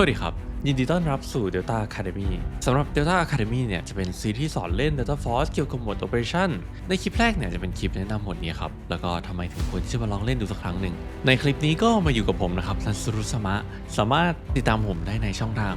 วัสดีครับ ยินดีต้อนรับสู่ Delta Academy สำหรับ Delta Academy เนี่ยจะเป็นซีรีส์ที่สอนเล่น Delta Force เกี่ยวกับหมด Operation ในคลิปแรกเนี่ยจะเป็นคลิปแนะนำหมดนี้ครับ แล้วก็ทำไมถึงควรที่จะมาลองเล่นดูสักครั้งหนึ่ง ในคลิปนี้ก็มาอยู่กับผมนะครับซันสุรุสมะ สามารถติดตามผมได้ในช่องทาง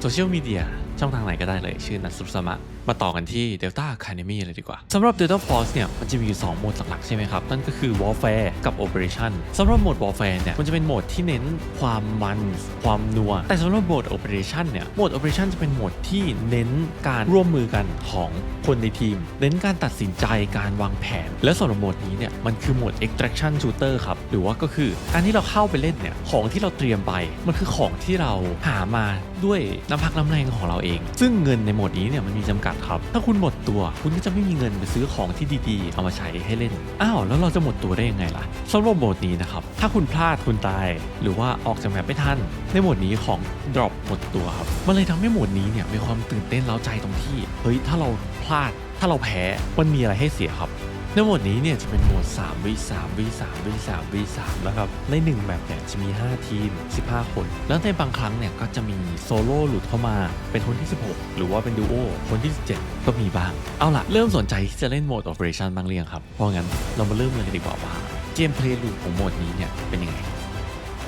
โซเชียลมีเดีย ช่องทางไหนก็ได้เลยชื่อนัสรุสมะมาต่อกันที่ Delta Academy เลยดีกว่าสำหรับ Delta Force เนี่ยมันจะมีอยู่2โหมดหลักๆใช่ไหมครับ นั่นก็คือ Warfare กับ Operation สำหรับโหมด Warfare เนี่ยมันจะเป็นโหมดที่เน้นความมันความนัว แต่สำหรับโหมด Operation เนี่ยโหมด Operation จะเป็นโหมดที่เน้นการร่วมมือกันของคนในทีม เน้นการตัดสินใจการวางแผน และสำหรับโหมดนี้เนี่ยมันคือโหมด Extraction Shooter ครับหรือว่าก็คือการที่เราเข้าไปเล่นเนี่ยของที่เราเตรียมไป มันคือของที่เราหามาด้วยน้ำพักน้ำแรงของเราเองซึ่งเงินในโหมดนี้เนี่ยมันมีจำกัดครับ ถ้าคุณหมดตัว คุณก็จะไม่มีเงินไปซื้อของที่ดีๆ เอามาใช้ให้เล่น อ้าวแล้วเราจะหมดตัวได้ยังไงล่ะสำหรับโหมดนี้นะครับ ถ้าคุณพลาดคุณตาย หรือว่าออกจากแมปไม่ทัน ในโหมดนี้ของ drop หมดตัวครับ มันเลยทำให้โหมดนี้เนี่ยมีความตื่นเต้นเล้าใจตรงที่ เฮ้ยถ้าเราพลาด ถ้าเราแพ้ มันมีอะไรให้เสียครับ ในโหมดนี้เนี่ยจะเป็นโหมด3วิ3วิ3วิ3วิ3แล้วครับ ใน 1แบบเนี่ยจะมี 5 ทีม 15 คน แล้วในบางครั้งเนี่ยก็จะมีโซโล่หลุดเข้ามา เป็นคนที่ 16 หรือว่าเป็นดูโอคนที่ 17 ก็มีบ้าง เอาล่ะ เริ่มสนใจที่จะเล่นโหมด Operation บ้างเรียงครับ เพราะงั้นเรามาเริ่มเลยกันดีกว่าว่าเกมเพลย์ลูปของโหมดนี้เนี่ยเป็นยังไง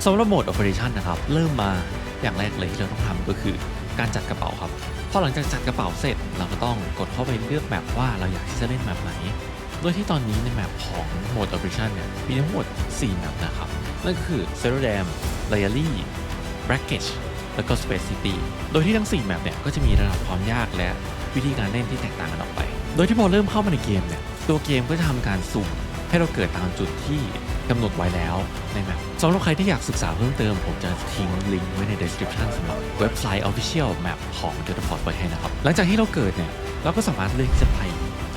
สำหรับโหมด Operation นะครับเริ่มมาอย่างแรกเลยที่เราต้องทำก็คือการจัดกระเป๋าครับพอหลังจากจัดกระเป๋าเสร็จเราก็ต้องกดเข้าไปเลือกแมปว่าเราอยากที่จะเล่นแมปไหน โดยที่ตอนนี้ในแมปของโหมด Operation เนี่ย มีทั้งหมด 4 แมปนะครับ นั่นคือ z e r o Dam l a y a l y Brackage แล้วก็ Space City โดยที่ทั้ง 4 แมปเนี่ย ก็จะมีระดับความยากและวิธีการเล่นที่แตกต่างกันออกไป โดยที่พอเริ่มเข้ามาในเกมเนี่ย ตัวเกมก็จะทำการสุ่มให้เราเกิดตามจุดที่กำหนดไว้แล้วในแมปสำหรับใครที่อยากศึกษาเพิ่มเติม ผมจะทิ้งลิงก์ไว้ใน description สำหรับเว็บไซต์ Official Map ของ Delta Force ไว้ให้นะครับ หลังจากที่เราเกิดเนี่ย เราก็สามารถเลือกจะไป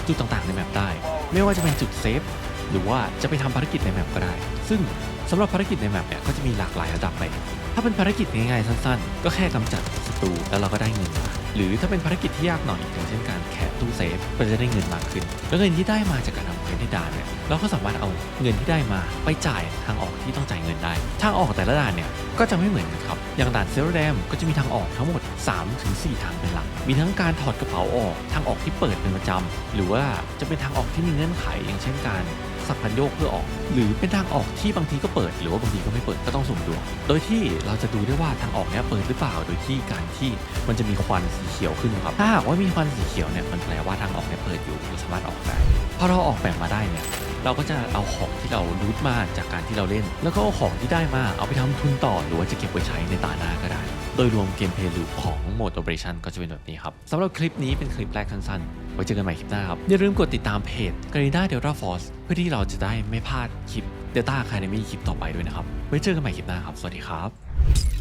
จุดต่างๆในแมปได้ ไม่ว่าจะเป็นจุดเซฟหรือว่าจะไปทำภารกิจในแมปก็ได้ ซึ่งสำหรับภารกิจในแมปเนี่ยก็จะมีหลากหลายระดับไปถ้าเป็นภารกิจง่ายๆสั้นๆ ก็แค่กำจัดศัตรูแล้วเราก็ได้เงินมา หรือถ้าเป็นภารกิจที่ยากหน่อยอย่างเช่นการแคะตู้เซฟก็จะได้เงินมากขึ้น แล้วเงินที่ได้มาจากการทำเควสในด่านเนี่ยเราก็สามารถเอาเงินที่ได้มาไปจ่ายทางออกที่ต้องจ่ายเงินได้ ทางออกแต่ละด่านเนี่ย ก็จะไม่เหมือนกันครับ อย่างด่านเซลแดมก็จะมีทางออกทั้งหมด 3-4 ทางเป็นหลัก มีทั้งการถอดกระเป๋าออก ทางออกที่เปิดเป็นประจำหรือว่าจะเป็นทางออกที่มีเงื่อนไข อย่างเช่นการสับพันโยกเพื่อออก หรือเป็นทางออกที่บางทีก็เปิด หรือว่าบางทีก็ไม่เปิดก็ต้องสุ่มดวงโดยที่เราจะดูได้ว่าทางออกเนี้ยเปิดหรือเปล่า โดยที่การที่มันจะมีควันสีเขียวขึ้นครับ ถ้าหากว่ามีควันสีเขียวเนี่ยมันแปลว่าทางออกเนี่ยเปิดอยู่เราสามารถออกได้พอเราออกแบบมาได้เนี่ย เราก็จะเอาของที่เรารูทมาจากการที่เราเล่น แล้วก็เอาของที่ได้มาเอาไปทำทุนต่อหรือว่าจะเก็บไว้ใช้ในตาหน้าก็ได้ โดยรวมเกมเพลย์ลูปของโหมด Operation ก็จะเป็นแบบนี้ครับสำหรับคลิปนี้เป็นคลิปแรกสั้นๆ ไว้เจอกันใหม่คลิปหน้าครับ อย่าลืมกดติดตามเพจ g a r i n a Delta Force เพื่อที่เราจะได้ไม่พลาดคลิป Delta Academy คลิปต่อไปด้วยนะครับ ไว้เจอกันใหม่คลิปหน้าครับ สวัสดีครับ